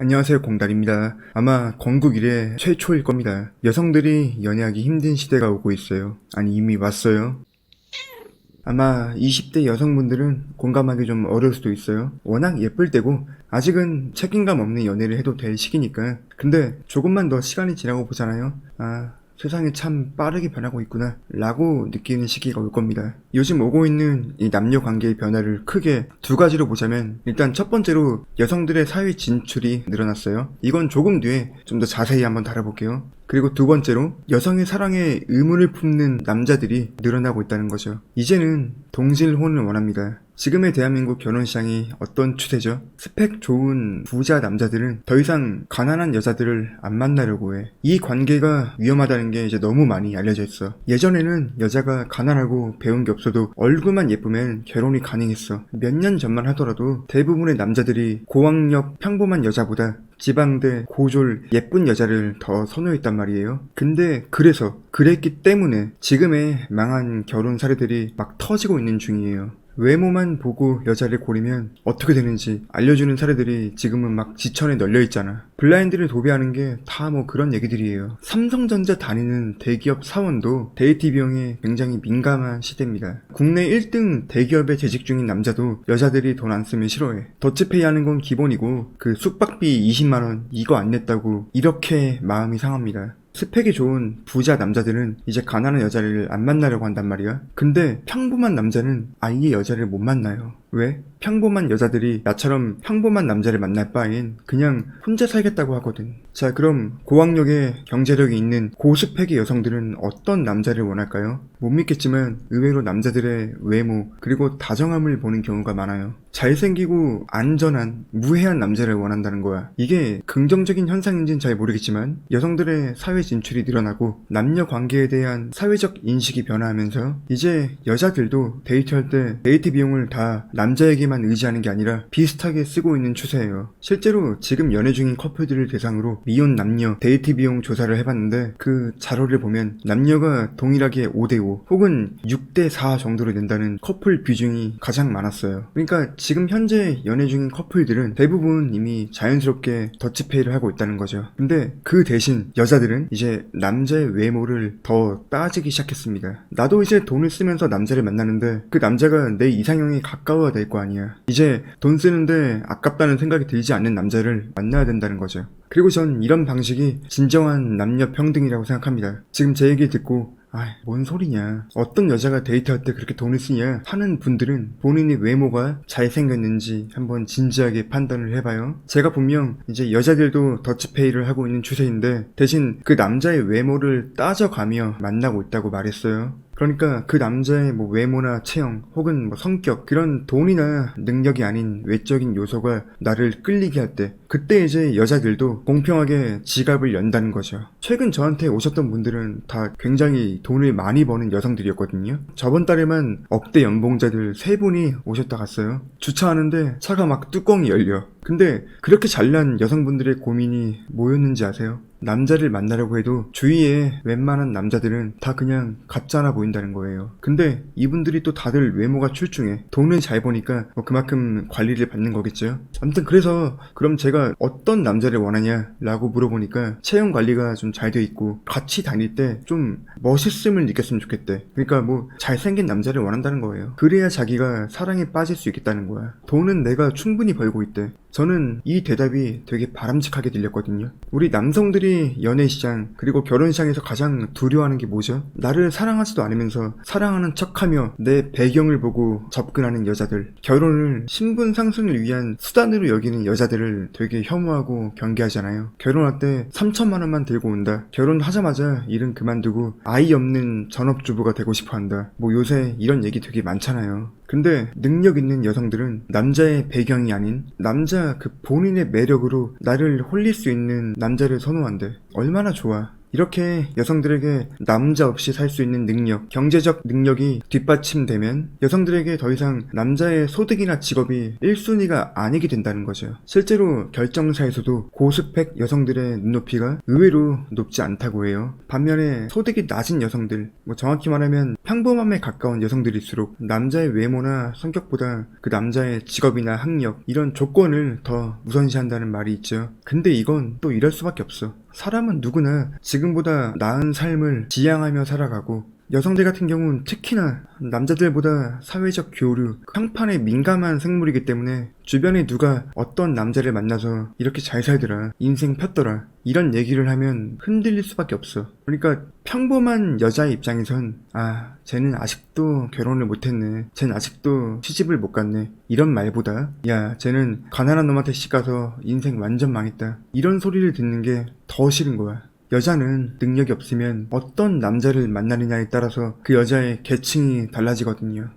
안녕하세요 공달입니다. 아마 건국 이래 최초일 겁니다. 여성들이 연애하기 힘든 시대가 오고 있어요. 아니 이미 왔어요. 아마 20대 여성분들은 공감하기 좀 어려울 수도 있어요. 워낙 예쁠 때고 아직은 책임감 없는 연애를 해도 될 시기니까. 근데 조금만 더 시간이 지나고 보잖아요. 아 세상이 참 빠르게 변하고 있구나 라고 느끼는 시기가 올 겁니다. 요즘 오고 있는 이 남녀 관계의 변화를 크게 두 가지로 보자면 일단 첫 번째로 여성들의 사회 진출이 늘어났어요. 이건 조금 뒤에 좀 더 자세히 한번 다뤄볼게요. 그리고 두 번째로 여성의 사랑에 의문을 품는 남자들이 늘어나고 있다는 거죠. 이제는 동질혼을 원합니다. 지금의 대한민국 결혼 시장이 어떤 추세죠? 스펙 좋은 부자 남자들은 더 이상 가난한 여자들을 안 만나려고 해. 이 관계가 위험하다는 게 이제 너무 많이 알려져 있어. 예전에는 여자가 가난하고 배운 게 없어도 얼굴만 예쁘면 결혼이 가능했어. 몇 년 전만 하더라도 대부분의 남자들이 고학력 평범한 여자보다 지방대 고졸 예쁜 여자를 더 선호했단 말이에요. 근데 그래서 그랬기 때문에 지금의 망한 결혼 사례들이 막 터지고 있는 중이에요. 외모만 보고 여자를 고르면 어떻게 되는지 알려주는 사례들이 지금은 막 지천에 널려 있잖아. 블라인드를 도배하는 게 다 뭐 그런 얘기들이에요. 삼성전자 다니는 대기업 사원도 데이트 비용에 굉장히 민감한 시대입니다. 국내 1등 대기업에 재직 중인 남자도 여자들이 돈 안 쓰면 싫어해. 더치페이 하는 건 기본이고 그 숙박비 20만원 이거 안 냈다고 이렇게 마음이 상합니다. 스펙이 좋은 부자 남자들은 이제 가난한 여자를 안 만나려고 한단 말이야. 근데 평범한 남자는 아예 여자를 못 만나요. 왜? 평범한 여자들이 나처럼 평범한 남자를 만날 바엔 그냥 혼자 살겠다고 하거든. 자, 그럼 고학력에 경제력이 있는 고스펙의 여성들은 어떤 남자를 원할까요? 못 믿겠지만 의외로 남자들의 외모 그리고 다정함을 보는 경우가 많아요. 잘생기고 안전한 무해한 남자를 원한다는 거야. 이게 긍정적인 현상인지는 잘 모르겠지만 여성들의 사회 진출이 늘어나고 남녀 관계에 대한 사회적 인식이 변화하면서 이제 여자들도 데이트할 때 데이트 비용을 다 남자에게만 의지하는 게 아니라 비슷하게 쓰고 있는 추세예요. 실제로 지금 연애 중인 커플들을 대상으로 미혼 남녀 데이트 비용 조사를 해봤는데 그 자료를 보면 남녀가 동일하게 5대5 혹은 6대4 정도로 낸다는 커플 비중이 가장 많았어요. 그러니까 지금 현재 연애 중인 커플들은 대부분 이미 자연스럽게 더치페이를 하고 있다는 거죠. 근데 그 대신 여자들은 이제 남자의 외모를 더 따지기 시작했습니다. 나도 이제 돈을 쓰면서 남자를 만나는데 그 남자가 내 이상형에 가까워 야될거 아니야. 이제 돈 쓰는데 아깝다는 생각이 들지 않는 남자를 만나야 된다는 거죠. 그리고 전 이런 방식이 진정한 남녀 평등이라고 생각합니다. 지금 제 얘기 듣고 아, 뭔 소리냐. 어떤 여자가 데이트할 때 그렇게 돈을 쓰냐 하는 분들은 본인의 외모가 잘생겼는지 한번 진지하게 판단을 해봐요. 제가 분명 이제 여자들도 더치페이를 하고 있는 추세인데 대신 그 남자의 외모를 따져가며 만나고 있다고 말했어요. 그러니까 그 남자의 뭐 외모나 체형 혹은 뭐 성격 그런 돈이나 능력이 아닌 외적인 요소가 나를 끌리게 할 때 그때 이제 여자들도 공평하게 지갑을 연다는 거죠. 최근 저한테 오셨던 분들은 다 굉장히 돈을 많이 버는 여성들이었거든요. 저번 달에만 억대 연봉자들 세 분이 오셨다 갔어요. 주차하는데 차가 막 뚜껑이 열려. 근데 그렇게 잘난 여성분들의 고민이 뭐였는지 아세요? 남자를 만나려고 해도 주위에 웬만한 남자들은 다 그냥 가짜나 보인다는 거예요. 근데 이분들이 또 다들 외모가 출중해. 돈을 잘 버니까 뭐 그만큼 관리를 받는 거겠죠. 아무튼 그래서 그럼 제가 어떤 남자를 원하냐라고 물어보니까 체형 관리가 좀 잘 돼 있고 같이 다닐 때 좀 멋있음을 느꼈으면 좋겠대. 그러니까 뭐 잘생긴 남자를 원한다는 거예요. 그래야 자기가 사랑에 빠질 수 있겠다는 거야. 돈은 내가 충분히 벌고 있대. 저는 이 대답이 되게 바람직하게 들렸거든요. 우리 남성들이 연애 시장 그리고 결혼 시장에서 가장 두려워하는 게 뭐죠? 나를 사랑하지도 않으면서 사랑하는 척하며 내 배경을 보고 접근하는 여자들. 결혼을 신분 상승을 위한 수단으로 여기는 여자들을 되게 혐오하고 경계하잖아요. 결혼할 때 3천만 원만 들고 온다. 결혼하자마자 일은 그만두고 아이 없는 전업주부가 되고 싶어 한다. 뭐 요새 이런 얘기 되게 많잖아요. 근데 능력 있는 여성들은 남자의 배경이 아닌 남자 그 본인의 매력으로 나를 홀릴 수 있는 남자를 선호한대. 얼마나 좋아. 이렇게 여성들에게 남자 없이 살 수 있는 능력, 경제적 능력이 뒷받침되면 여성들에게 더 이상 남자의 소득이나 직업이 1순위가 아니게 된다는 거죠. 실제로 결정사에서도 고스펙 여성들의 눈높이가 의외로 높지 않다고 해요. 반면에 소득이 낮은 여성들, 뭐 정확히 말하면 평범함에 가까운 여성들일수록 남자의 외모나 성격보다 그 남자의 직업이나 학력, 이런 조건을 더 우선시한다는 말이 있죠. 근데 이건 또 이럴 수밖에 없어. 사람은 누구나 지금보다 나은 삶을 지향하며 살아가고 여성들 같은 경우는 특히나 남자들보다 사회적 교류, 평판에 민감한 생물이기 때문에 주변에 누가 어떤 남자를 만나서 이렇게 잘 살더라, 인생 폈더라, 이런 얘기를 하면 흔들릴 수밖에 없어. 그러니까 평범한 여자의 입장에선 아, 쟤는 아직도 결혼을 못했네. 쟤는 아직도 시집을 못 갔네. 이런 말보다 야, 쟤는 가난한 놈한테 시가서 인생 완전 망했다. 이런 소리를 듣는 게 더 싫은 거야. 여자는 능력이 없으면 어떤 남자를 만나느냐에 따라서 그 여자의 계층이 달라지거든요.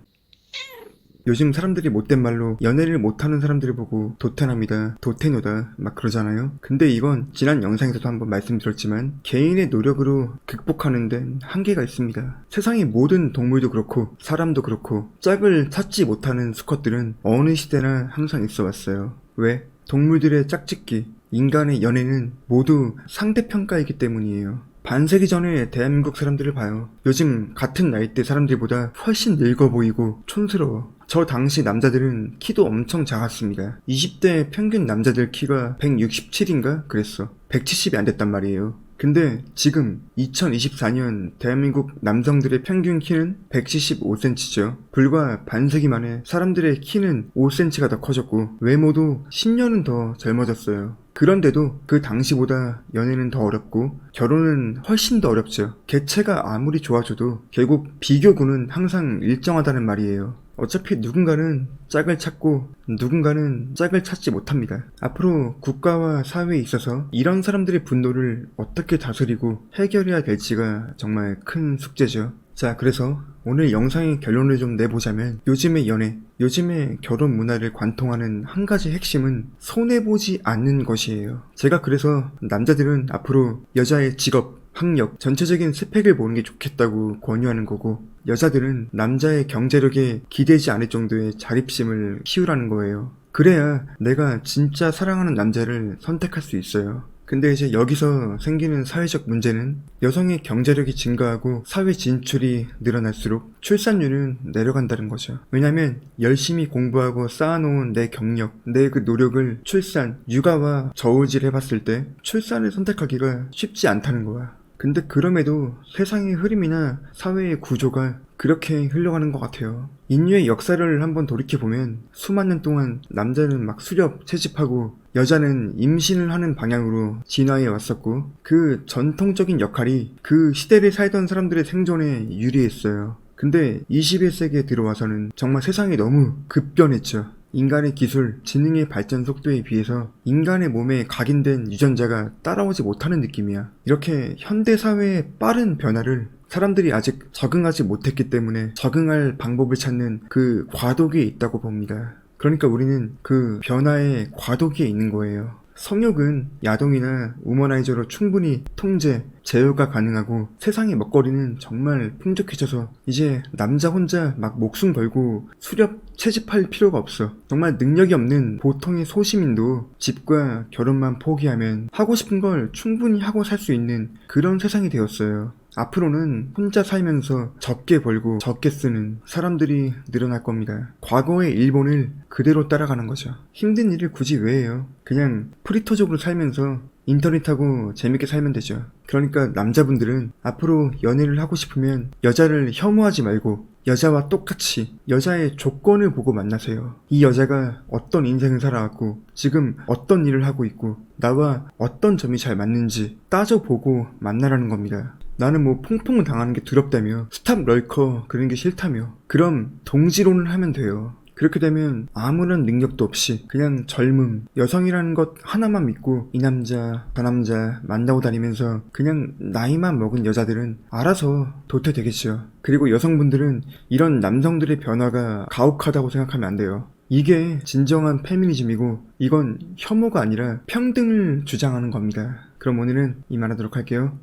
요즘 사람들이 못된 말로 연애를 못하는 사람들을 보고 도태납니다. 도태노다. 막 그러잖아요. 근데 이건 지난 영상에서도 한번 말씀드렸지만 개인의 노력으로 극복하는 데는 한계가 있습니다. 세상의 모든 동물도 그렇고 사람도 그렇고 짝을 찾지 못하는 수컷들은 어느 시대나 항상 있어 왔어요. 왜? 동물들의 짝짓기, 인간의 연애는 모두 상대평가이기 때문이에요. 반세기 전에 대한민국 사람들을 봐요. 요즘 같은 나이대 사람들보다 훨씬 늙어 보이고 촌스러워. 저 당시 남자들은 키도 엄청 작았습니다. 20대 평균 남자들 키가 167인가? 그랬어. 170이 안 됐단 말이에요. 근데 지금 2024년 대한민국 남성들의 평균 키는 175cm죠. 불과 반세기 만에 사람들의 키는 5cm가 더 커졌고 외모도 10년은 더 젊어졌어요. 그런데도 그 당시보다 연애는 더 어렵고 결혼은 훨씬 더 어렵죠. 개체가 아무리 좋아져도 결국 비교군은 항상 일정하다는 말이에요. 어차피 누군가는 짝을 찾고 누군가는 짝을 찾지 못합니다. 앞으로 국가와 사회에 있어서 이런 사람들의 분노를 어떻게 다스리고 해결해야 될지가 정말 큰 숙제죠. 자, 그래서 오늘 영상의 결론을 좀 내보자면 요즘의 연애, 요즘의 결혼 문화를 관통하는 한 가지 핵심은 손해보지 않는 것이에요. 제가 그래서 남자들은 앞으로 여자의 직업, 학력, 전체적인 스펙을 보는 게 좋겠다고 권유하는 거고 여자들은 남자의 경제력에 기대지 않을 정도의 자립심을 키우라는 거예요. 그래야 내가 진짜 사랑하는 남자를 선택할 수 있어요. 근데 이제 여기서 생기는 사회적 문제는 여성의 경제력이 증가하고 사회 진출이 늘어날수록 출산율은 내려간다는 거죠. 왜냐면 열심히 공부하고 쌓아놓은 내 경력, 내 그 노력을 출산, 육아와 저울질 해봤을 때 출산을 선택하기가 쉽지 않다는 거야. 근데 그럼에도 세상의 흐름이나 사회의 구조가 그렇게 흘러가는 것 같아요. 인류의 역사를 한번 돌이켜보면 수만 년 동안 남자는 막 수렵, 채집하고 여자는 임신을 하는 방향으로 진화해 왔었고 그 전통적인 역할이 그 시대를 살던 사람들의 생존에 유리했어요. 근데 21세기에 들어와서는 정말 세상이 너무 급변했죠. 인간의 기술, 지능의 발전 속도에 비해서 인간의 몸에 각인된 유전자가 따라오지 못하는 느낌이야. 이렇게 현대 사회의 빠른 변화를 사람들이 아직 적응하지 못했기 때문에 적응할 방법을 찾는 그 과도기에 있다고 봅니다. 그러니까 우리는 그 변화의 과도기에 있는 거예요. 성욕은 야동이나 우머나이저로 충분히 통제, 제어가 가능하고 세상의 먹거리는 정말 풍족해져서 이제 남자 혼자 막 목숨 걸고 수렵 채집할 필요가 없어. 정말 능력이 없는 보통의 소시민도 집과 결혼만 포기하면 하고 싶은 걸 충분히 하고 살 수 있는 그런 세상이 되었어요. 앞으로는 혼자 살면서 적게 벌고 적게 쓰는 사람들이 늘어날 겁니다. 과거의 일본을 그대로 따라가는 거죠. 힘든 일을 굳이 왜 해요? 그냥 프리터적으로 살면서 인터넷하고 재밌게 살면 되죠. 그러니까 남자분들은 앞으로 연애를 하고 싶으면 여자를 혐오하지 말고 여자와 똑같이 여자의 조건을 보고 만나세요. 이 여자가 어떤 인생을 살아왔고 지금 어떤 일을 하고 있고 나와 어떤 점이 잘 맞는지 따져보고 만나라는 겁니다. 나는 뭐 퐁퐁 당하는 게 두렵다며 스탑 럴커 그런 게 싫다며 그럼 동지론을 하면 돼요. 그렇게 되면 아무런 능력도 없이 그냥 젊음, 여성이라는 것 하나만 믿고 이 남자, 저 남자 만나고 다니면서 그냥 나이만 먹은 여자들은 알아서 도태되겠죠. 그리고 여성분들은 이런 남성들의 변화가 가혹하다고 생각하면 안 돼요. 이게 진정한 페미니즘이고 이건 혐오가 아니라 평등을 주장하는 겁니다. 그럼 오늘은 이만하도록 할게요.